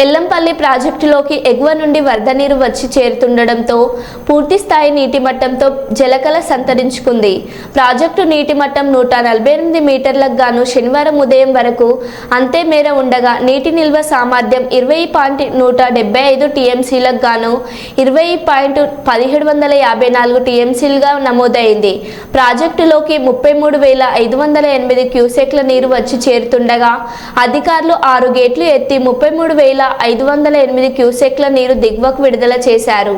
ఎల్లంపల్లి ప్రాజెక్టులోకి ఎగువ నుండి వరద నీరు వచ్చి చేరుతుండడంతో పూర్తి స్థాయి నీటి మట్టంతో జలకళ సంతరించుకుంది. ప్రాజెక్టు నీటి మట్టం నూట నలభై ఎనిమిది మీటర్లకు గాను శనివారం ఉదయం వరకు అంతే మేర ఉండగా నీటి నిల్వ సామర్థ్యం ఇరవై పాయింట్ నూట డెబ్బై ఐదు టీఎంసీలకు గాను ఇరవై పాయింట్ పదిహేడు వందల యాభై నాలుగు టీఎంసీలుగా నమోదైంది. ప్రాజెక్టులోకి ముప్పై మూడు వేల ఐదు వందల ఎనిమిది క్యూసెక్ల నీరు వచ్చి చేరుతుండగా అధికారులు ఆరు గేట్లు ఎత్తి ముప్పై మూడు వేల ఐదు వందల ఎనిమిది క్యూసెక్ల నీరు దిగువకు విడుదల చేశారు.